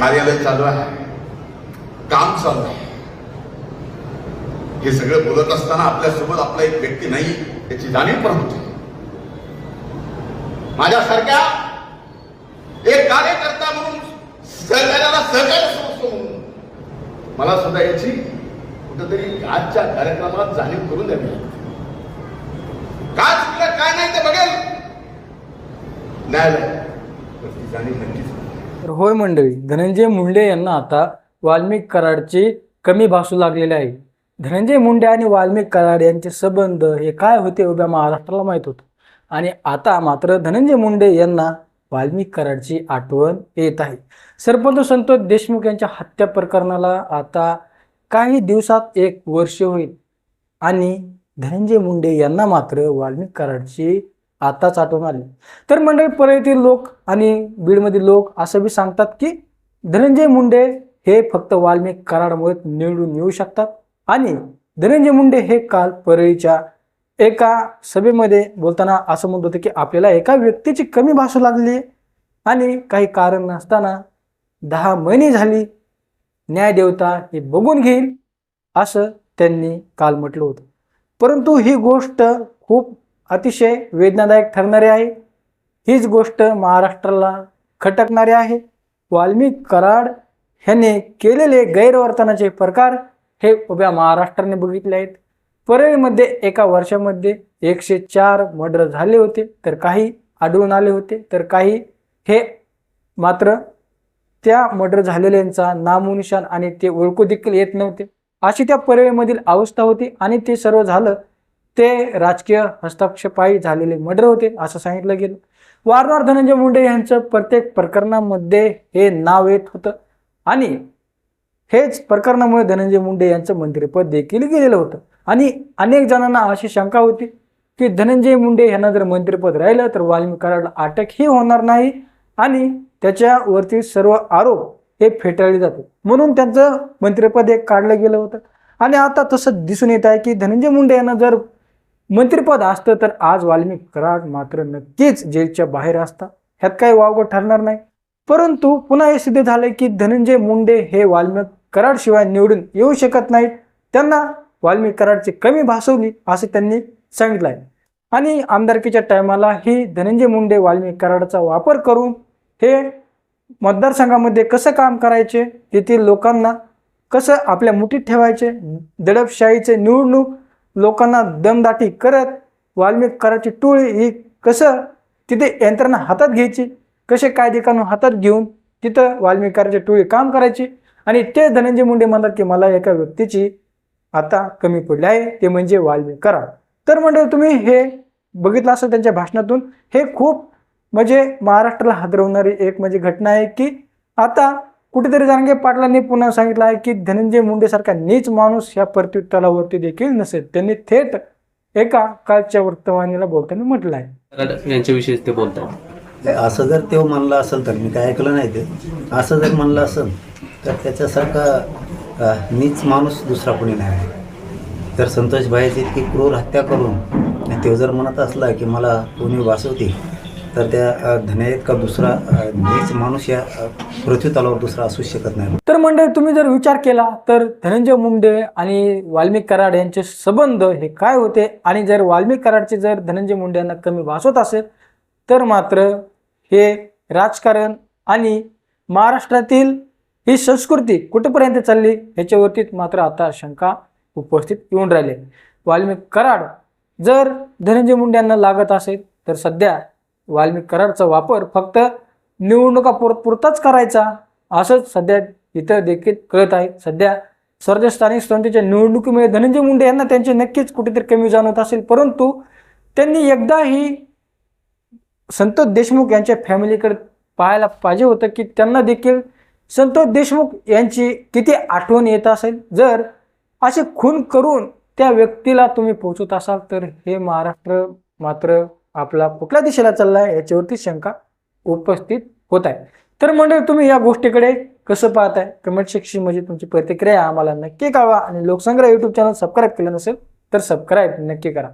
कार्यालय चालू आहे. काम चालू आहे. हे सगळं बोलत असताना आपल्यासोबत आपला एक व्यक्ती नाही याची जाणीव पण होती. माझ्यासारख्या एक कार्यकर्ता म्हणून सहकार्याला सहकार्य समजतो म्हणून मला सुद्धा याची कुठंतरी आजच्या कार्यक्रमात जाणीव करून द्यावी काय चुकलं काय नाही ते बघेल. न्यायालय जाणीव नक्कीच तर होय मंडळी धनंजय मुंडे यांना आता वाल्मिक कराडची कमी भासू लागलेले आहे. धनंजय मुंडे आणि वाल्मिक कराड यांचे संबंध हे काय होते उभ्या महाराष्ट्राला माहीत होतं. आणि आता मात्र धनंजय मुंडे यांना वाल्मिक कराडची आठवण येत आहे. सरपंच संतोष देशमुख यांच्या हत्या प्रकरणाला आता काही दिवसात एक वर्ष होईल. आणि धनंजय मुंडे यांना मात्र वाल्मिक कराडची आताच आठवण आली. तर मंडळी परळीतील लोक आणि बीडमधील लोक असं बी सांगतात की धनंजय मुंडे हे फक्त वाल्मिक कराडमुळे निवडून येऊ शकतात. आणि धनंजय मुंडे हे काल परळीच्या एका सभेमध्ये बोलताना असं म्हणत होते की आपल्याला एका व्यक्तीची कमी भासू लागली आणि काही कारण नसताना दहा महिने झाली न्यायदेवता हे बघून घेईल असं त्यांनी काल म्हटलं होतं. परंतु ही गोष्ट खूप अतिशय वेदनादायक ठरणारी आहे. हीच गोष्ट महाराष्ट्राला खटकणारी आहे. वाल्मिक कराड ह्याने केलेले गैरवर्तनाचे प्रकार हे उभ्या महाराष्ट्राने बघितले आहेत. परळीमध्ये एका वर्षामध्ये एकशे चार मर्डर झाले होते तर काही आढळून आले होते तर काही हे मात्र त्या मर्डर झालेल्यांचा नामोनिशान आणि ते ओळखू देखील येत नव्हते. अशी त्या परळीमधील अवस्था होती आणि ते सर्व झालं ते राजकीय हस्तक्षेपाई झालेले मर्डर होते असं सांगितलं गेलं. वारंवार धनंजय मुंडे यांचं प्रत्येक प्रकरणामध्ये हे नाव येत होतं. आणि हेच प्रकरणामुळे धनंजय मुंडे यांचं मंत्रिपद देखील गेलेलं होतं. आणि अनेक जणांना अशी शंका होती की धनंजय मुंडे यांना जर मंत्रिपद राहिलं तर वाल्मिक अटकही होणार नाही आणि त्याच्यावरती सर्व आरोप हे फेटाळले जाते म्हणून त्यांचं मंत्रिपद एक काढलं गेलं होतं. आणि आता तसं दिसून येत आहे की धनंजय मुंडे यांना जर मंत्रिपद असतं तर आज वाल्मिक कराड मात्र नक्कीच जेलच्या बाहेर असता. ह्यात काही वावगं ठरणार नाही. परंतु पुन्हा हे सिद्ध झाले की धनंजय मुंडे हे वाल्मिक कराड शिवाय निवडून येऊ शकत नाहीत. त्यांना वाल्मिक कराडची कमी भासवली असं त्यांनी सांगितलं आहे आणि आमदारकीच्या टायमाला ही धनंजय मुंडे वाल्मिक कराडचा वापर करून हे मतदारसंघामध्ये कसं काम करायचे? तेथील लोकांना कसं आपल्या मुठीत ठेवायचे? दडपशाहीचे निवडणूक लोकांना दमदाटी करत वाल्मिकरांची टोळी ही कसं तिथे यंत्रणा हातात घ्यायची कसे कायदे कानून हातात घेऊन तिथं वाल्मिकरांची टोळी काम करायची? आणि ते धनंजय मुंडे म्हणतात की मला एका व्यक्तीची आता कमी पडली आहे ते म्हणजे वाल्मिक कराड तर म्हणजे तुम्ही हे बघितलं असं त्यांच्या भाषणातून हे खूप म्हणजे महाराष्ट्राला हादरवणारी एक म्हणजे घटना आहे की आता कुठेतरी जाणगे पाटलांनी पुन्हा सांगितलं आहे की धनंजय मुंडेसारखा नीच माणूस या प्रत्युत्तरावरती देखील नसेल. त्यांनी थेट एका कालच्या वर्तमानीला बोलताना म्हटलं आहे. यांच्याविषयी ते बोलतात असं जर तो म्हणलं असेल तर मी काय ऐकलं नाही ते. असं जर म्हणलं असेल तर त्याच्यासारखा नीच माणूस दुसरा कोणी नाही. आहे. तर संतोष भाईची इतकी क्रूर हत्या करून आणि तो जर म्हणत असला की मला कोणी वाचवते तर त्या अ, का दुसरा अ, नीच माणूस या पृथ्वी तलावर दुसरा असू शकत नाही. तर मंडळी तुम्ही जर विचार केला तर धनंजय मुंडे आणि वाल्मिक कराड यांचे संबंध हे काय होते? आणि जर वाल्मिक कराडचे जर धनंजय मुंडे यांना कमी भासवत असेल तर मात्र हे राजकारण आणि महाराष्ट्रातील ही संस्कृती कुठेपर्यंत चालली ह्याच्यावरती मात्र आता शंका उपस्थित येऊन राहिले. वाल्मिक कराड जर धनंजय मुंडे यांना लागत असेल तर सध्या वाल्मिक करारचा वापर फक्त निवडणुका पुर पुरताच करायचा असंच सध्या इथं देखील कळत आहे. सध्या स्वराज्य स्थानिक संस्थेच्या निवडणुकीमुळे धनंजय मुंडे यांना त्यांचे नक्कीच कुठेतरी कमी जाणवत असेल. परंतु त्यांनी एकदा ही संतोष देशमुख यांच्या फॅमिलीकडे पाहायला पाहिजे होतं की त्यांना देखील संतोष देशमुख यांची किती आठवण येत असेल. जर असे खून करून त्या व्यक्तीला तुम्ही पोचवत असाल तर हे महाराष्ट्र मात्र आपला कुठल्या दिशेला चालला आहे याच्यावरती शंका उपस्थित होत आहे. तर म्हणजे तुम्ही या गोष्टीकडे कसं पाहताय? कमेंट सेक्शनमध्ये तुमची प्रतिक्रिया आम्हाला नक्की कळवा आणि लोकसंग्रह युट्यूब चॅनल सबस्क्राईब केलं नसेल तर सबस्क्राईब नक्की करा.